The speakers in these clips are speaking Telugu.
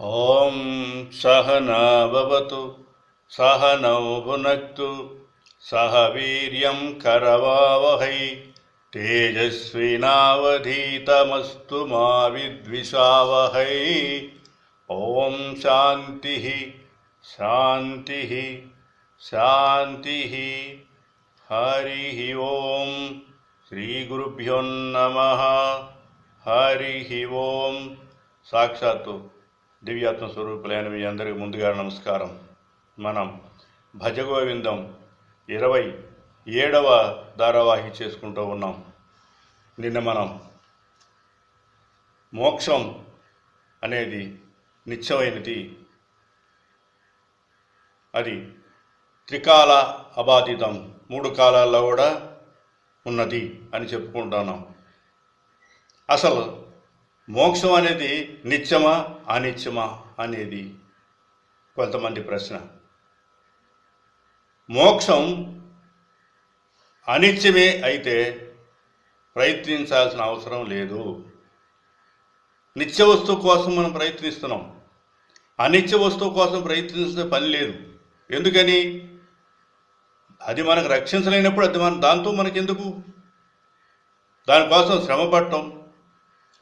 ॐ सहनाभवतु सहनौ भुनक्तु सह वीर्यं करवावहै तेजस्विनावधीतमस्तु मा विद्विषावहै। ॐ शान्तिः शान्तिः शान्तिः। हरिः ॐ श्रीगुरुभ्यो नमः। हरिः ॐ साक्षात् దివ్యాత్మ స్వరూపులైన మీ అందరికీ ముందుగా నమస్కారం. మనం భజగోవిందం ఇరవై ఏడవ ధారావాహి చేసుకుంటూ ఉన్నాం. నిన్న మనం మోక్షం అనేది నిత్యమైనది. అది త్రికాల అబాధితం మూడు కాలాల్లో కూడా ఉన్నది అని చెప్పుకుంటున్నాం అసలు మోక్షం అనేది నిత్యమా అనిత్యమా అనేది కొంతమంది ప్రశ్న. మోక్షం అనిత్యమే అయితే ప్రయత్నించాల్సిన అవసరం లేదు. నిత్య వస్తువు కోసం మనం ప్రయత్నిస్తున్నాం. అనిత్య వస్తువు కోసం ప్రయత్నించే పని లేదు. ఎందుకని? అది మనకు రక్షించలేనప్పుడు అది మన దాంతో మనకెందుకు? దానికోసం శ్రమ పడటం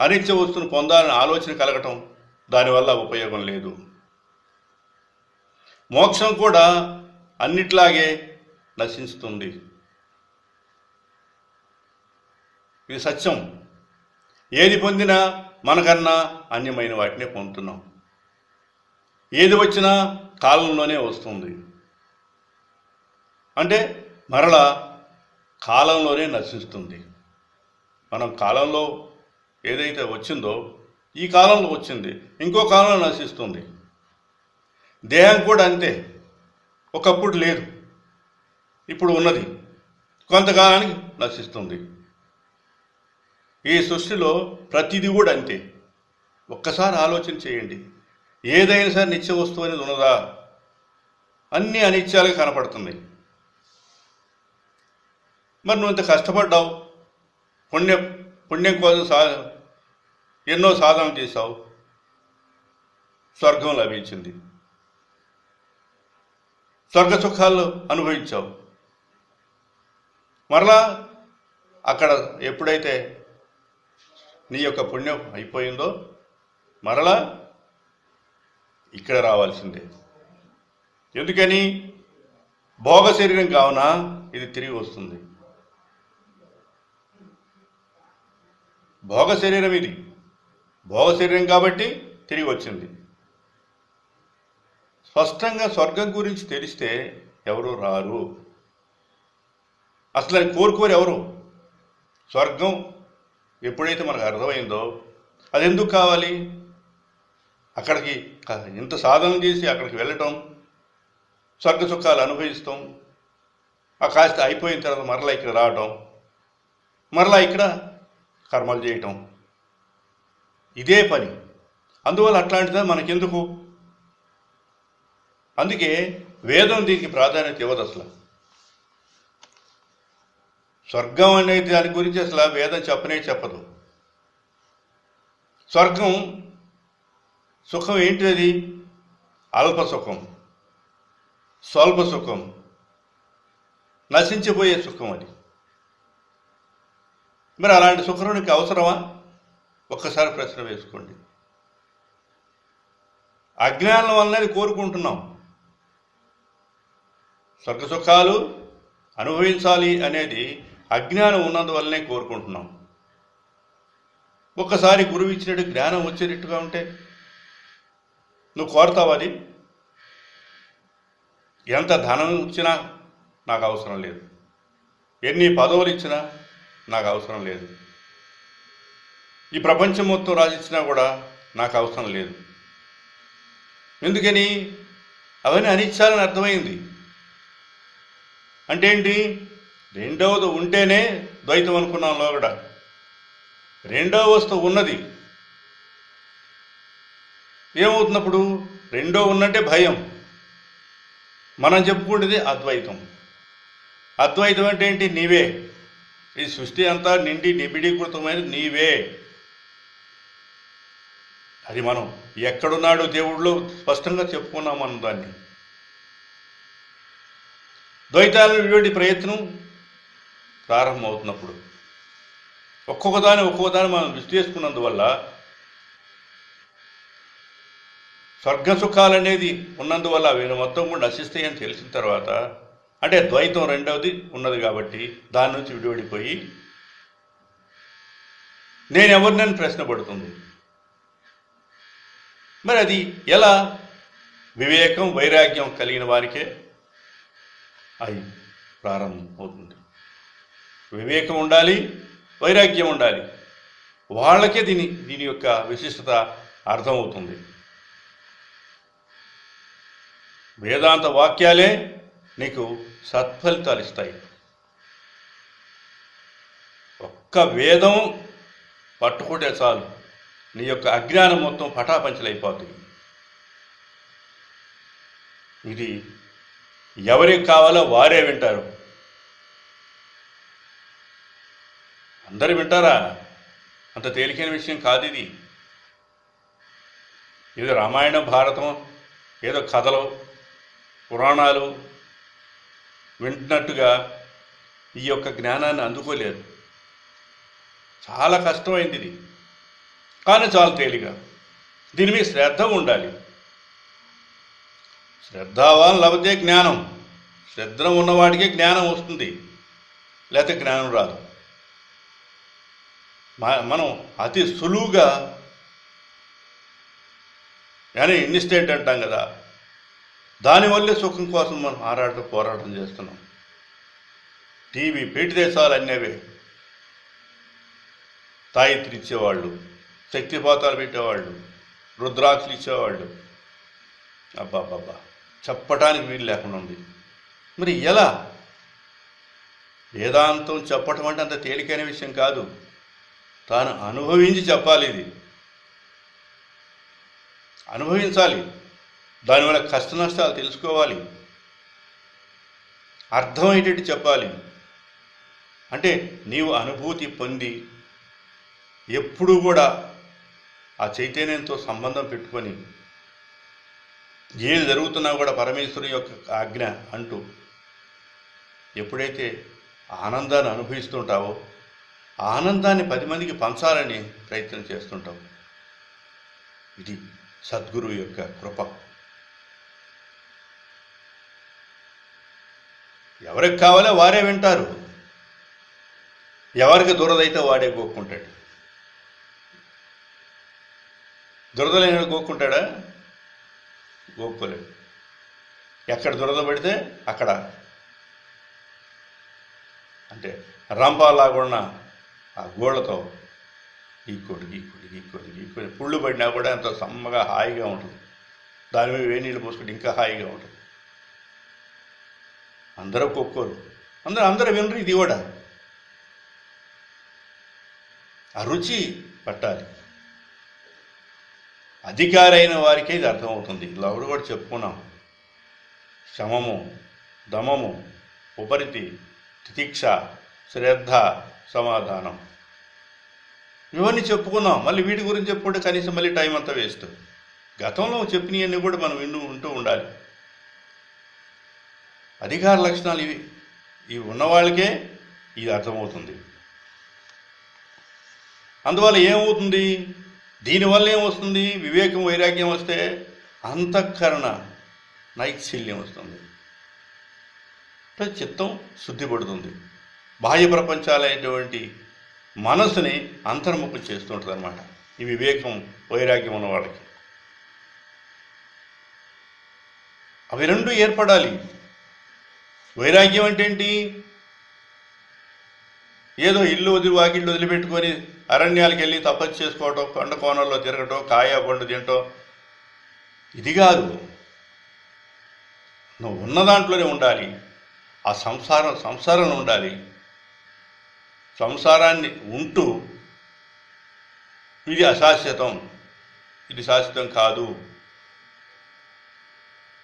అనిత్య వస్తువును పొందాలని ఆలోచన కలగటం దానివల్ల ఉపయోగం లేదు. మోక్షం కూడా అన్నిట్లాగే నశిస్తుంది. ఇది సత్యం. ఏది పొందినా మనకన్నా అన్యమైన వాటినే పొందుతున్నాం. ఏది వచ్చినా కాలంలోనే వస్తుంది. అంటే మరలా కాలంలోనే నశిస్తుంది. మనం కాలంలో ఏదైతే వచ్చిందో ఈ కాలంలో వచ్చింది ఇంకో కాలంలో నశిస్తుంది. దేహం కూడా అంతే. ఒకప్పుడు లేదు. ఇప్పుడు ఉన్నది. కొంతకాలానికి నశిస్తుంది. ఈ సృష్టిలో ప్రతిదీ కూడా అంతే. ఒక్కసారి ఆలోచన చేయండి. ఏదైనా సరే నిత్య వస్తువు అనేది ఉన్నదా? అన్నీ అనిత్యాలుగా కనపడుతుంది మరి నువ్వు ఇంత కష్టపడ్డావు. పుణ్యం పుణ్యం కోసం సా ఎన్నో సాధన చేశావు. స్వర్గం లభించింది. స్వర్గ సుఖాలు అనుభవించావు. మరలా అక్కడ ఎప్పుడైతే నీ యొక్క పుణ్యం అయిపోయిందో మరలా ఇక్కడ రావాల్సిందే. ఎందుకని? భోగ శరీరం కావున ఇది తిరిగి వస్తుంది. భోగ శరీరం ఇది. భోగశరీరం కాబట్టి తిరిగి వచ్చింది స్పష్టంగా స్వర్గం గురించి తెలిస్తే ఎవరు రారు. అసలు అది కోరుకోరు ఎవరు? స్వర్గం ఎప్పుడైతే మనకు అర్థమైందో అది ఎందుకు కావాలి? అక్కడికి ఇంత సాధన చేసి అక్కడికి వెళ్ళటం స్వర్గ సుఖాలు అనుభవిస్తాం. ఆ కాస్త అయిపోయిన తర్వాత మరలా ఇక్కడ రావటం మరలా ఇక్కడ కర్మలు చేయటం. ఇదే పని. అందువల్ల అట్లాంటిదే మనకెందుకు? అందుకే వేదం దీనికి ప్రాధాన్యత ఇవ్వదు అసలు. స్వర్గం అనేది దాని గురించి అసలు వేదం చెప్పనే చెప్పదు. స్వర్గం సుఖం ఏంటిది? అల్ప సుఖం స్వల్ప సుఖం నశించిపోయే సుఖం అది. మరి అలాంటి సుఖం నీకు అవసరమా? ఒక్కసారి ప్రశ్న వేసుకోండి. అజ్ఞానం వల్లనే కోరుకుంటున్నాం. స్వర్గ సుఖాలు అనుభవించాలి అనేది అజ్ఞానం ఉన్నందువల్లనే కోరుకుంటున్నాం. ఒక్కసారి గురువు ఇచ్చినట్టు జ్ఞానం వచ్చేటట్టుగా ఉంటే నువ్వు కోరుతావు అది? ఎంత ధనం ఇచ్చినా నాకు అవసరం లేదు. ఎన్ని పదవులు ఇచ్చినా నాకు అవసరం లేదు. ఈ ప్రపంచం మొత్తం రాజించినా కూడా నాకు అవసరం లేదు. ఎందుకని? అవన్నీ అనిచ్చాలని అర్థమైంది. అంటే ఏంటి? రెండవది ఉంటేనే ద్వైతం అనుకున్నాం లోగడ. రెండవ వస్తువు ఉన్నది. ఏమవుతున్నప్పుడు రెండో ఉన్నట్టే భయం. మనం చెప్పుకునేది అద్వైతం. అద్వైతం అంటే ఏంటి? నీవే. ఈ సృష్టి అంతా నిండి నిబిడీకృతమైనది నీవే. అది మనం ఎక్కడున్నాడు దేవుళ్ళు స్పష్టంగా చెప్పుకున్నాం మనం దాన్ని. ద్వైతాలను విడివడి ప్రయత్నం ప్రారంభమవుతున్నప్పుడు ఒక్కొక్క దాన్ని ఒక్కొక్క దాన్ని మనం విశ్లేసుకున్నందువల్ల స్వర్గ సుఖాలు అనేది ఉన్నందువల్ల అవి మొత్తం కూడా నశిస్తాయని తెలిసిన తర్వాత అంటే ద్వైతం రెండవది ఉన్నది కాబట్టి దాని నుంచి విడివడిపోయి నేను ఎవరినని ప్రశ్న పడుతుంది? మరి అది ఎలా? వివేకం వైరాగ్యం కలిగిన వారికే అది ప్రారంభమవుతుంది. వివేకం ఉండాలి వైరాగ్యం ఉండాలి. వాళ్ళకే దీని దీని యొక్క విశిష్టత అర్థమవుతుంది. వేదాంత వాక్యాలే నీకు సత్ఫలితాలు ఇస్తాయి. ఒక్క వేదం పట్టుకుంటే చాలు. నీ యొక్క అజ్ఞానం మొత్తం పటాపంచలైపోతుంది ఇది ఎవరికి కావాలో వారే వింటారు. అందరు వింటారా? అంత తేలికైన విషయం కాదు ఇది. ఇది రామాయణం భారతం ఏదో కథలు పురాణాలు వింటున్నట్టుగా ఈ యొక్క జ్ఞానాన్ని అందుకోలేదు. చాలా కష్టమైంది ఇది. కానీ చాలా తేలిక. దీని మీద శ్రద్ధ ఉండాలి. శ్రద్ధావాన్ లభతే జ్ఞానం. శ్రద్ధ ఉన్నవాడికే జ్ఞానం వస్తుంది. లేకపోతే జ్ఞానం రాదు. మనం అతి సులువుగా అని ఇన్స్టేట్ అంటాం కదా దానివల్లే సుఖం కోసం మనం ఆరాటం పోరాటం చేస్తున్నాం. టీవీ పెడితే దేశాలు అన్నవే. తాయి తీర్చేవాళ్ళు శక్తిపాతాలు పెట్టేవాళ్ళు రుద్రాక్షలు ఇచ్చేవాళ్ళు. అబ్బాబ్బాబ్బా. చెప్పటానికి వీలు లేకుండా ఉంది. మరి ఎలా? వేదాంతం చెప్పటం అంటే అంత తేలికైన విషయం కాదు. తాను అనుభవించి చెప్పాలి ఇది. అనుభవించాలి. దానివల్ల కష్ట నష్టాలు తెలుసుకోవాలి. అర్థమయ్యేటట్టు చెప్పాలి. అంటే నీవు అనుభూతి పొంది ఎప్పుడూ కూడా ఆ చైతన్యంతో సంబంధం పెట్టుకొని ఏది జరుగుతున్నా కూడా పరమేశ్వరు యొక్క ఆజ్ఞ అంటూ ఎప్పుడైతే ఆనందాన్ని అనుభవిస్తుంటావో ఆనందాన్ని పది మందికి పంచాలని ప్రయత్నం చేస్తుంటావు. ఇది సద్గురువు యొక్క కృప. ఎవరికి కావాలో వారే వింటారు. ఎవరికి దురదైతే వాడే గోక్కుంటాడు. దురద గోక్కుంటాడా? గోక్కోలేడు. ఎక్కడ దురద పడితే అక్కడ. అంటే రంపాలాగున్న ఆ గోళ్ళతో గీక్కోడు గీక్కోడు గీక్కోడు గీక్కోడు పుళ్ళు పడినా కూడా ఎంతో సమ్మగా హాయిగా ఉంటుంది. దాని మీద వేడి నీళ్ళు పోసుకుంటే ఇంకా హాయిగా ఉంటుంది. అందరూ కొక్కోరు. అందరూ అందరూ వినరు ఇది కూడా. ఆ రుచి పట్టాలి. అధికారైన వారికే ఇది అర్థమవుతుంది. లవుడు కూడా చెప్పుకున్నాం. శమము దమము ఉపరితి తితిక్ష శ్రద్ధ సమాధానం. ఇవన్నీ చెప్పుకున్నాం. మళ్ళీ వీటి గురించి చెప్పుకుంటే కనీసం మళ్ళీ టైం అంతా వేస్ట్. గతంలో చెప్పినవన్నీ కూడా మనం వింటూ ఉంటూ ఉండాలి. అధికార లక్షణాలు ఇవి. ఇవి ఉన్నవాళ్ళకే ఇది అర్థమవుతుంది. అందువల్ల ఏమవుతుంది? దీనివల్ల ఏమొస్తుంది? వివేకం వైరాగ్యం వస్తే అంతఃకరణ నైత్శల్యం వస్తుంది. చిత్తం శుద్ధిపడుతుంది బాహ్య ప్రపంచాలైనటువంటి మనసుని అంతర్ముఖం చేస్తుంటుంది అనమాట ఈ వివేకం వైరాగ్యం ఉన్న వాళ్ళకి. అవి రెండు ఏర్పడాలి. వైరాగ్యం అంటే ఏంటి? ఏదో ఇల్లు వదిలి వాకిళ్ళు వదిలిపెట్టుకొని అరణ్యాలకు వెళ్ళి తపస్సు చేసుకోవటం కొండ కోణంలో తిరగటం కాయ పండు తినటం. ఇది కాదు. నువ్వు ఉన్న దాంట్లోనే ఉండాలి. ఆ సంసారం సంసారం ఉండాలి. సంసారాన్ని ఉంటూ ఇది అశాశ్వతం. ఇది శాశ్వతం కాదు.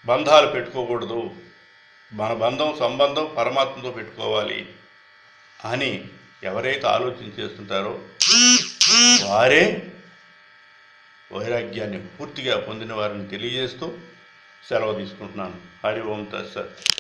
బంధాలు పెట్టుకోకూడదు. మన బంధం సంబంధం పరమాత్మతో పెట్టుకోవాలి అని ఎవరైతే ఆలోచన చేస్తుంటారో వారే వైరాగ్యాన్ని పూర్తిగా పొందిన వారిని తెలియజేస్తూ సెలవు తీసుకుంటున్నాను. హరి ఓం తత్సత్